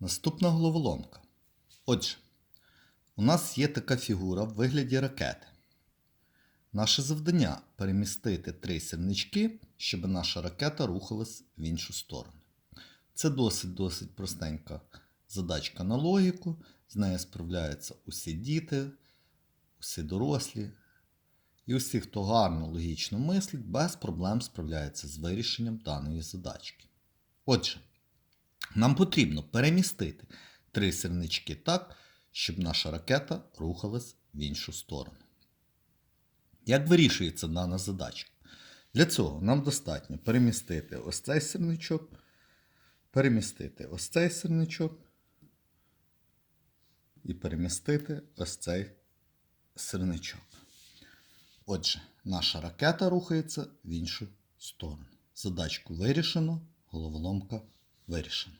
Наступна головоломка. Отже, у нас є така фігура в вигляді ракети. Наше завдання перемістити три сірнички, щоб наша ракета рухалась в іншу сторону. Це досить-досить простенька задачка на логіку. З нею справляються усі діти, усі дорослі. І усі, хто гарно логічно мислить, без проблем справляється з вирішенням даної задачки. Отже, нам потрібно перемістити три сірнички так, щоб наша ракета рухалась в іншу сторону. Як вирішується дана задачка? Для цього нам достатньо перемістити ось цей сірничок, перемістити ось цей сірничок і перемістити ось цей сірничок. Отже, наша ракета рухається в іншу сторону. Задачку вирішено, головоломка вирішена.